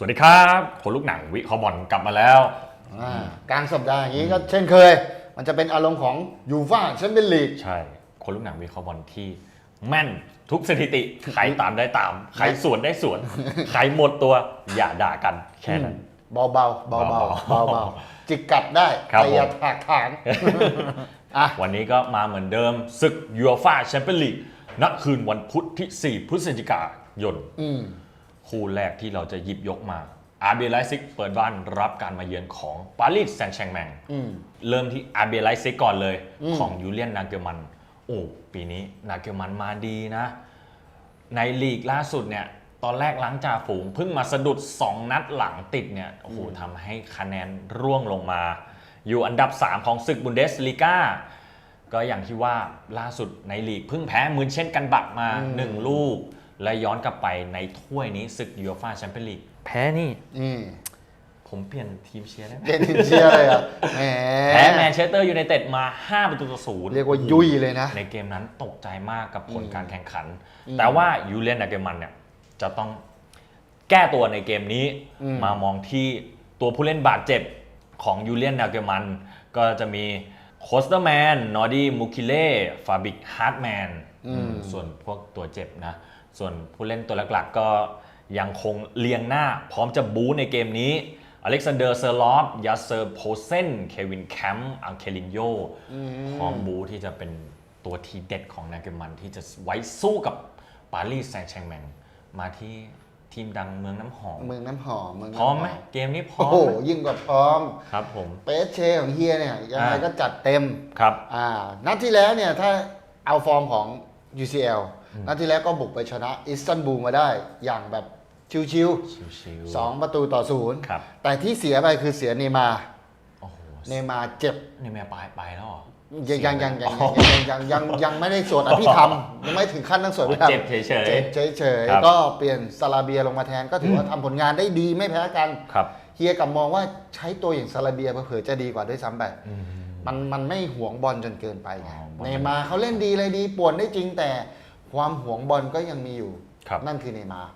สวัสดีครับคนลูกหนังวิเคราะห์บอลกลับมาแล้ว อ่ากลางสัปดาห์อย่างนี้ก็เช่นเคย มันจะเป็นอารมณ์ของยูฟ่าแชมเปี้ยนลีก ใช่คนลูกหนังวิเคราะห์บอลที่แม่นทุกสถิติใครตามได้ตามใครสวนได้สวนใครหมดตัวอย่าด่ากันแค่นั้น เบาๆเบาๆเบาเบาๆเบาๆจิกกัดได้ครับแต่อย่าผม ถากถางอะ วันนี้ก็มาเหมือนเดิมศึกยูฟ่าแชมเปี้ยนลีกณคืนวันพุธที่ 4 พฤศจิกายน อืม คู่แรกที่เราจะหยิบยกมาอาร์เบียไลซิกเปิดบ้านรับการมาเยือนของปารีสแซงต์แชร์แมงอืมเริ่มที่อาร์เบียไลซิกก่อนเลยอืมของยูเลียนนาเกลมัน โอ้ปีนี้นาเกลมันมาดีนะ ในลีกล่าสุดเนี่ย ตอนแรกหล้างจ่าฝูงเพิ่งมาสะดุด 2 นัดหลังติดเนี่ยโอ้โหทำให้คะแนนร่วงลงมา อยู่อันดับ 3 ของศึกบุนเดสลีกาก็อย่างที่ว่าล่าสุดในลีกเพิ่งแพ้มืนเช่นกันบักมาอืม1ลูก และย้อนกลับไปในถ้วยนี้ศึกยูฟ่าแชมเปี้ยนลีกแพ้นี่นี่ผมเปลี่ยนทีมเชียร์ได้ไหมเด่นเชียร์เลยอะแหมแพ้แมนเชสเตอร์ยูไนเต็ดมา 5 ประตูต่อศูนย์เรียกว่ายุ่ยเลยนะ ในเกมนั้นตกใจมากกับผลอืมการแข่งขันอืมแต่ว่ายูเลียนนาเกลมันเนี่ยจะต้องแก้ตัวในเกมนี้อืม มามองที่ตัวผู้เล่นบาดเจ็บของยูเลียนนาเกลมัน ก็จะมีโคสเตอร์แมนนอร์ดี้มูคิเล่ฟาบิกฮาร์ดแมนส่วนพวกตัวเจ็บนะ ส่วนผู้เล่นตัวหลักๆก็ยังคงเลียงหน้าพร้อมจะบู๊ในเกมนี้ อเล็กซานเดอร์เซอร์ลอฟยาเซอร์โพเซน เควินแคมป์อังเคลินโยพร้อมบูที่จะเป็นตัวทีเด็ดของนาเกลมันที่จะไว้สู้กับปารีสแซงต์แชร์แมงมาที่ทีมดังเมืองน้ำหอม เมืองน้ำหอมเมืองพน้ำร้อมไหมหเกมนี้พร้โอ้อมโหไหมยิ่งกว่าพร้อมครับผมเปสเชของเฮียเนี่ยยังไงอ่าก็จัดเต็มครับอ่านัดที่แล้วเนี่ยถ้าเอาฟอร์มของ UCL นัดที่แล้วก็บุกไปชนะอิสตันบูลมาได้อย่างแบบชิวชิวๆๆ สองประตูต่อศูนย์ครับ แต่ที่เสียไปคือเสียเนย์มาร์โอ้โหเนย์มาร์เจ็บ นี่แม่ปลายไปแล้วเหรอ ยังยังยังยังอ๋อยังยังยังยังไม่ได้สวดอภิธรรมยังไม่ถึงขั้นต้องสวดอภิธรรมเจ็บเฉยๆเจ็บเฉยครับๆก็เปลี่ยนซาลาเบียลงมาแทนก็ถือว่าทำผลงานได้ดีไม่แพ้กันครับ เฮียกลับมองว่าใช้ตัวอย่างซาลาเบียเผื่อๆจะดีกว่าด้วยซ้ำไปอืมมันมันไม่หวงบอลจนเกินไปไงอ๋อบอล เนย์มาร์เขาเล่นดีเลยดีป่วนได้จริงแต่ ความหวงบอลก็ยังมีอยู่ ครับนั่นคือเนย์มาร์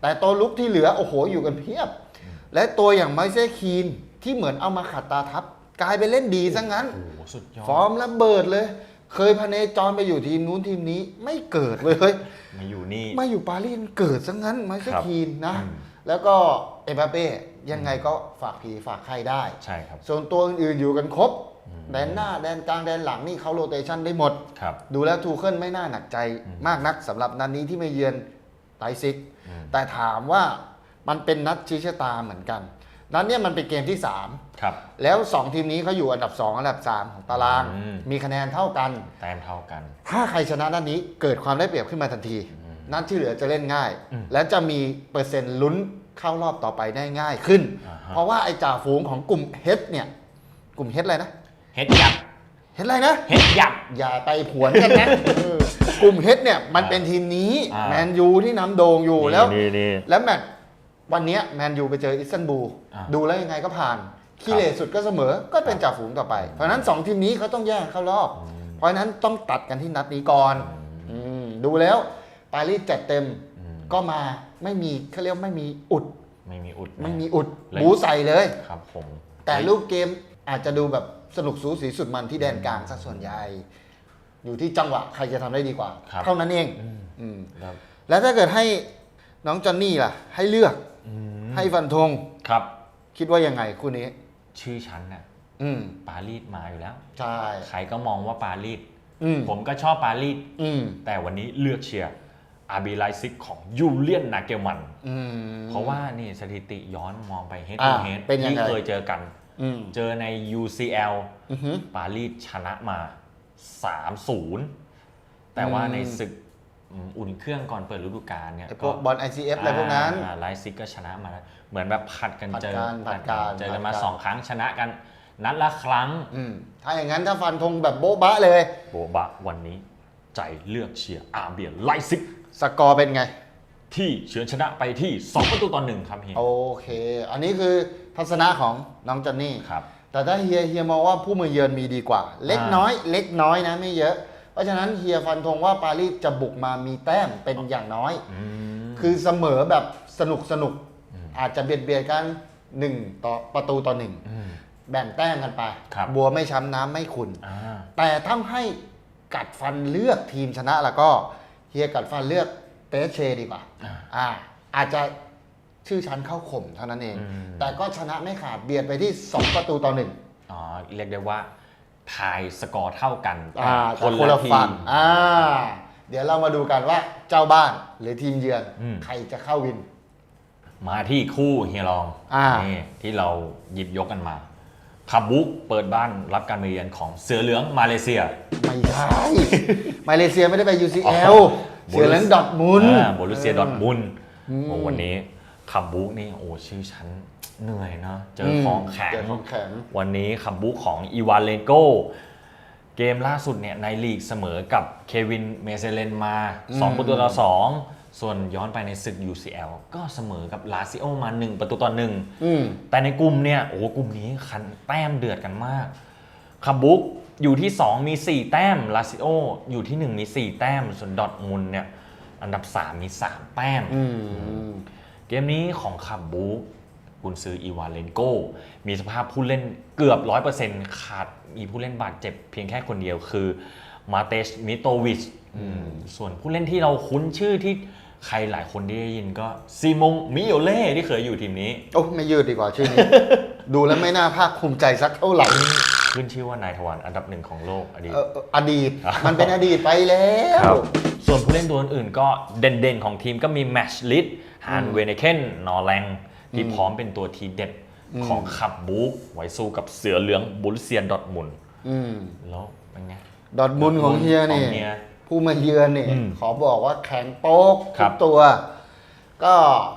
แต่ตัวลุกที่เหลือโอ้โหอยู่กันเพียบ และตัวอย่างไมเซ่คีนที่เหมือนเอามาขัดตาทับ กลายไปเล่นดีซะงั้น โอ้โหสุดยอด ฟอร์มระเบิดเลย เคยพเนจรไปอยู่ทีมนู้นทีมนี้ไม่เกิดเลย มาอยู่นี่ มาอยู่ปารีสเกิดซะงั้นไมเซ่ครับคีนนะ อืม แล้วก็เอ็มบัปเป้ยังไงก็ฝากผีฝากใครได้ ใช่ครับ ส่วนตัวอื่นๆอยู่กันครบ แดนหน้าแดนกลางแดนหลังนี่เขาโรเตชันได้หมด ครับ ดูแล้วทูเคิลไม่น่าหนักใจมากนักสำหรับนัดนนี้ที่ไม่เยือนไลป์ซิกอืม แต่ถามว่ามันเป็นนัดชี้ชะตาเหมือนกัน นัดเนี้ยมันเป็นเกมที่ครับ3แล้ว 2 ทีมนี้เขาอยู่อันดับ 2 อันดับ 3 ของตาราง อืม มีคะแนนเท่ากัน แต้มเท่ากัน ถ้าใครชนะนัดนี้เกิดความได้เปรียบขึ้นมาทันที นัดที่เหลือจะเล่นง่าย อืมและจะมีเปอร์เซ็นต์ลุ้นเข้ารอบต่อไปได้ง่ายขึ้น อ่าฮะ เพราะว่าไอ้จ่าฝูงของกลุ่มเฮดเนี่ย กลุ่มเฮดอะไรนะ เฮ็ดยับเฮดอะไรนะ เฮ็ดยับ อย่าไปผวนกันนะเออกลุ่มเฮดเนี่ยมันเป็นทีมนี้อ่า แมนยูที่นำโด่งอยู่แล้ว นี่นี่ แล้วแมตช์วันเนี้ยแมนยูไปเจออิสตันบูลอ่า ดูแล้วยังไงก็ผ่านขี้เหร่สุดก็เสมอก็เป็นจ่าฝูงต่อไป เพราะฉะนั้น 2 ทีมนี้เขาต้องแยกเข้ารอบ เพราะฉะนั้นต้องตัดกันที่นัดนี้ก่อนอืมดูแล้วปารีสจัดเต็มอืมก็มาไม่มีเขาเรียกว่าไม่มีอุด ไม่มีอุดนะ ไม่มีอุดเลย บูใส่เลย ครับผมแต่รูปเกมอาจจะดูแบบ สนุกสูสีสุดมันที่แดนกลางซะส่วนใหญ่ อยู่ที่จังหวะใครจะทำได้ดีกว่า ครับเท่านั้นเองอืมอืมครับ แล้วถ้าเกิดให้น้องจอนนี่ล่ะ ให้เลือก อืมให้ฟันธงครับ คิดว่ายังไงคู่นี้ ชื่อฉันน่ะอืมปารีสมาอยู่แล้ว ใช่ใครก็มองว่าปารีส อืมผมก็ชอบปารีส อืมแต่วันนี้เลือกเชียร์อาร์บีไลซิกของยูเลียนนาเกลมัน อืม เพราะว่านี่สถิติย้อนมองไปเฮดอ่าทูเฮดเป็นยังที่ไง เคยเจอกันอืม เจอใน UCL อือหือปารีสชนะมา 3-0 แต่ว่าอืมในศึกอืมอุ่นเครื่องก่อนเปิดฤดูกาลเนี่ยไอพวกบอล ICF อะไรพวกนั้นไลซิกก็ชนะมาแล้วเหมือนแบบผัดกันผัดเจอกันผัดกันเจอกันมาผัดกันสองครั้งชนะกัน นัดละครั้งอืมถ้าอย่างนั้นถ้าฟันธงแบบโบ๊ะบะเลย โบบะวันนี้ ใจเลือกเชียร์อาร์เบียไลซิก สกอร์เป็นไง ที่เฉือนชนะไปที่ 2 ประตูต่อหนึ่งครับเฮียโอเค อันนี้คือทัศนะของน้องจอนนี่ ครับ แต่ถ้าเฮียเฮียมองว่าผู้มือเยือนมีดีกว่า เล็กอ่าน้อย เล็กน้อยนะไม่เยอะ เพราะฉะนั้นเฮียฟันธงว่าปารีสจะบุกมามีแต้มเป็นอย่างน้อย อืม คือเสมอแบบสนุกสนุก อาจจะเบียดเบียดกันหนึ่งต่อประตูต่อหนึ่งอืม แบ่งแต้มกันไปครับบัวไม่ช้ำน้ำไม่ขุน อ่า แต่ถ้าให้กัดฟันเลือกทีมชนะแล้วก็เฮียกัดฟันเลือก เปเชดีกว่าอ่าอ่า อาจจะชื่อชั้นเข้าข่มเท่านั้นเองอืมแต่ก็ชนะไม่ขาดเบียดไปที่ 2 ประตูต่อหนึ่งอ๋อเรียกได้ว่าทายสกอร์เท่ากันอ่าคคนนละละทีฝั่งมอ่า เดี๋ยวเรามาดูกันว่าเจ้าบ้านหรือทีมเยือนอืมใครจะเข้าวิน มาที่คู่เฮียรองอ่านี่ที่เราหยิบยกกันมาคาบุกเปิดบ้านรับการมาเยือนของเสือเหลืองมาเลเซีย ไม่ใช่ มาเลเซียไม่ได้ไปอ๋ UCL อ เสือเหลืองดอร์ทมุนด์อ่าโบรุเซียดอร์ทมุนด์อืมโอ้วันนี้คาบุกนี่โอ้ชื่อฉันเหนื่อยเนอะเจอมของแข็งเจอของแข็งวันนี้คาบุกของอีวานเลโกเกมล่าสุดเนี่ยในลีกเสมอกับเควินเมเซเลนมาอืม2ประตูต่อ2ส่วนย้อนไปในศึก UCL ก็เสมอกับลาซิโอมา1ประตูต่อ1อืมแต่ในกลุ่มเนี่ยโอ้โหกลุ่มนี้คันแต้มเดือดกันมากคาบุก อยู่ที่ 2 มี 4 แต้มลาซิโออยู่ที่ 1 มี 4 แต้ม ส่วนดอร์ทมุนด์เนี่ย อันดับ 3 มี 3 แต้มอืมเกมนี้ของคาบุกกุนซืออีวานเลนโก มีสภาพผู้เล่นเกือบ 100%ขาดมีผู้เล่นบาดเจ็บเพียงแค่คนเดียวคือมาเตชมิโตวิชอืมส่วนผู้เล่นที่เราคุ้นชื่อที่ใครหลายคนได้ยินก็ซีมงมิโอเล่ที่เคยอยู่ทีมนี้ โอ้ไม่ยืดดีกว่าชื่อนี้ ดูแล้วไม่น่าภาคภูมิใจสักเท่าไหร่ขึ้นชื่อว่านายทวารอันดับหนึ่งของโลกอดีต เอ่อเอ่ออดีต มันเป็นอดีตไปแล้วครับส่วนผู้เล่นตัวอื่นๆก็เด่นๆ ของทีมก็มีแมชลิดฮานเวเนเคนนอร์แลงที่พร้อมเป็นตัวทีเด็ดของขับบุกไว้สู้กับเสือเหลืองบุลเซียนดอร์ทมุนด์อืม แล้วเป็นไง ดอร์ทมุนด์ของเฮียนี่ของเฮียผู้มาเยือนนี่อืมขอบอกว่าแข็งโป๊กครัทุบกตัว ก็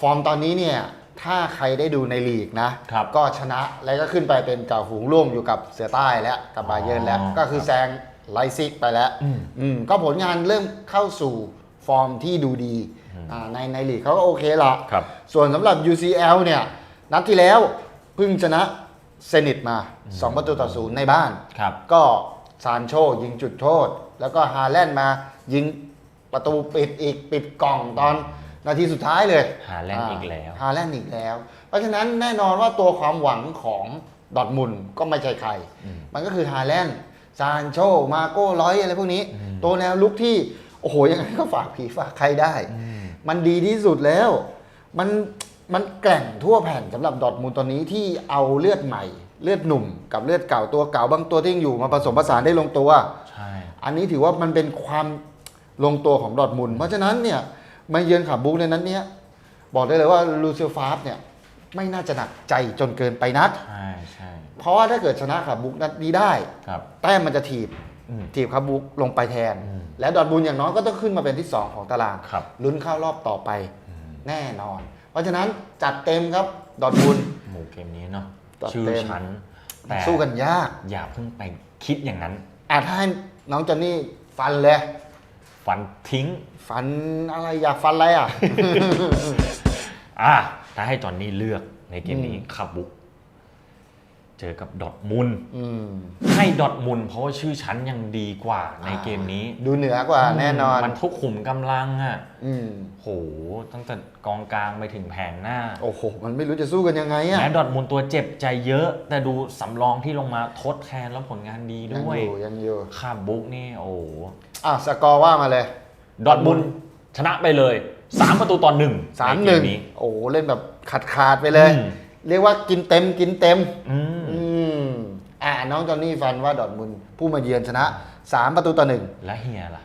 ฟอร์มตอนนี้เนี่ย ถ้าใครได้ดูในลีกนะ ครับก็ชนะแล้วก็ขึ้นไปเป็นจ่าฝูงร่วมอยู่กับเสือใต้แล้วกับบาเยิร์นแล้ว อ๋อก็คือแซงไลซิกไปแล้วอืมอืมก็ผลงานเริ่มเข้าสู่ฟอร์มที่ดูดีอ่าในในลีกเขาก็โอเคละครับ ส่วนสำหรับ UCL เนี่ย นัดที่แล้วเพิ่งชนะเซนิตมา 2 ประตูต่อศูนย์ในบ้าน ครับ ก็ซานโชยิงจุดโทษ แล้วก็ฮาแลนด์มายิงประตูปิดอีกปิดกล่องตอน นาทีสุดท้ายเลยฮาแลนด์อีกแล้วฮาแลนด์อีกแล้ว เพราะฉะนั้นแน่นอนว่าตัวความหวังของดอร์ทมุนด์ก็ไม่ใช่ใคร มันก็คือฮาแลนด์ซานโช มาโก้ร้อยอะไรพวกนี้ ตัวแนวลุกที่ โอ้โห ยังไงก็ฝากผีฝากใครได้ มันดีที่สุดแล้ว มันมันแกร่งทั่วแผ่นสำหรับดอร์ทมุนด์ตอนนี้ที่เอาเลือดใหม่ เลือดหนุ่ม กับเลือดเก่าตัวเก่าบางตัวที่ยังอยู่มาผสมผสานได้ลงตัว ใช่ อันนี้ถือว่ามันเป็นความลงตัวของดอร์ทมุนด์เพราะฉะนั้นเนี่ย มาเยือนขาบุกในนั้นเนี่ยบอกได้เลยว่าลูเซียฟาฟเนี่ยไม่น่าจะหนักใจจนเกินไปนัก ใช่ใช่เพราะว่าถ้าเกิดชนะขาบุกนัดนี้ได้ ครับ แต้มมันจะถีบอืม ถีบขาบุกลงไปแทนอืมและดอร์ทมุนด์อย่างน้อยก็ต้องขึ้นมาเป็นที่ 2 ของตารางครับ ลุ้นเข้ารอบต่อไปแน่นอน เพราะฉะนั้นจัดเต็มครับดอร์ทมุนด์ หมู่เกมนี้เนาะตัดชื่อเต็ม ชั้นแต่สู้กันยาก อย่าเพิ่งไปคิดอย่างนั้นอะถ้าให้น้องจอนนี่ฟันเลย ฟันทิ้ง ฟันอะไรอยากฟันอะไรอะ อะถ้าให้จอห์นนี่เลือกในเกมนี้คาบุก เจอกับดอร์ทมุนด์อืมให้ดอร์ทมุนด์เพราะว่าชื่อชั้นยังดีกว่าในเกมนี้ดูเหนือกว่าแน่นอนมันทุกขุมกำลังอะอืมโหตั้งแต่กองกลางไปถึงแผงหน้าโอ้โห มันไม่รู้จะสู้กันยังไงอะแม้ดอร์ทมุนด์ตัวเจ็บใจเยอะ แต่ดูสำรองที่ลงมาทดแทนแล้วผลงานดียังด้วยอยู่ยังอยู่คาบุกนี่โอ้โห อะสกอร์ว่ามาเลย ดอร์ทมุนด์ชนะไปเลย 3 ประตูต่อหนึ่งสามใเกหนึ่งนี้ โอ้โหเล่นแบบขาดขาดๆไปเลย อืม เรียกว่ากินเต็มกินเต็ม อืมอืมอ่าน้องจอนนี่ฟันว่าดอร์ทมุนด์ผู้มาเยือนชนะ 3 ประตูต่อหนึ่งและเฮียล่ะ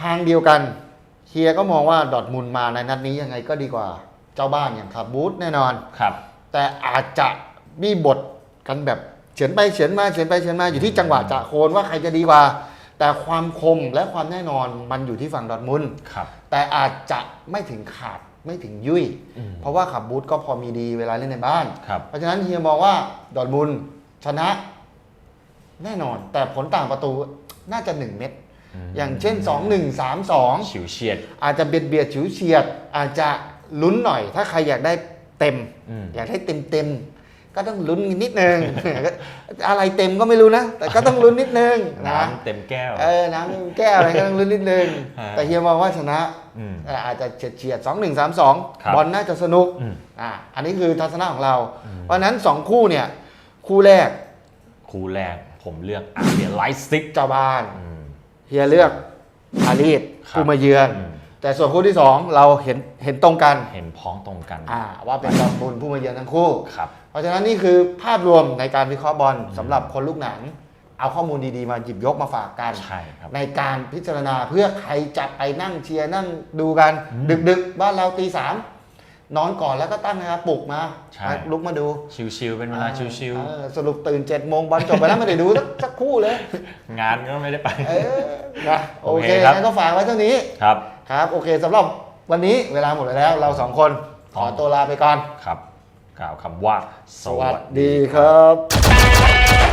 ทางเดียวกันเฮียก็มองว่าดอร์ทมุนด์มาในนัดนี้ยังไงก็ดีกว่าเจ้าบ้านอย่างคาบูธแน่นอน ครับ แต่อาจจะมีบทกันแบบเฉือนไปเฉือนมาเฉือนไปเฉือนมาอยู่ที่จังหวะจะโคนว่าใครจะดีกว่า แต่ความคมและความแน่นอนมันอยู่ที่ฝั่งดอร์ทมุนด์ครับ แต่อาจจะไม่ถึงขาดไม่ถึงยุ่ยอืมเพราะว่าขับบูธก็พอมีดีเวลาเล่นในบ้านครับเพราะฉะนั้นเฮียมองว่าดอร์ทมุนด์ชนะ แน่นอน แต่ผลต่างประตูน่าจะ 1 เม็ดอย่างเช่น 2 1 3 2ฉิวเฉียด อาจจะเบียดเบียดฉิวเฉียด อาจจะลุ้นหน่อย ถ้าใครอยากได้เต็มอืมอยากได้เต็มเต็มๆ ก็ต้องลุ้นนิดนึง อะไรเต็มก็ไม่รู้นะ แต่ก็ต้องลุ้นนิดนึงนะน้ำเต็มแก้ว เออน้ำแก้วอะไรก็ต้องลุ้นนิดนึง ฮะแต่เฮียมองว่าชนะอืมเอ่ออาจจะเฉียดเฉียดสองหนึ่งสามสองครับบอลน่าจะสนุกอืม อ่าอันนี้คือทัศนะของเรา เพราะฉะนั้นสองคู่เนี่ย คู่แรกคู่แรกผมเลือกอาเบียไลท์ซิก เจ้าบ้าน เฮียเลือกปารีสครับคู่มาเยือน อืม แต่ส่วนคู่ที่สองเราเห็นเห็นตรงกันเห็นพ้องตรงกันอ่าว่าเป็นดอร์ทมุนด์ผู้มาเยือนทั้งคู่ ครับ เพราะฉะนั้นนี่คือภาพรวมในการวิเคราะห์บอลสำหรับคนลูกหนัง เอาข้อมูลดีๆมาหยิบยกมาฝากกัน ใช่ครับ ในการพิจารณาเพื่อใครจะไปนั่งเชียร์นั่งดูกัน ดึกๆ บ้านเราตีสามนอนก่อนแล้วก็ตั้งนะครับปลุกมาใช่มาลุกมาดูชิวๆเป็นเวลาชิวเออสรุปตื่นเจ็ดโมงบอลจบไปแล้วไม่ได้ดูสักสักคู่เลย ๆ งานก็ไม่ได้ไป เออนะโอโอเคเคครับ งั้นก็ฝากไว้เท่านี้ ครับ ครับ โอเคสำหรับวันนี้เวลาหมดแล้วเราสองคนขอตัวลาไปก่อน ครับ กล่าวคำว่า สวัสดีครับ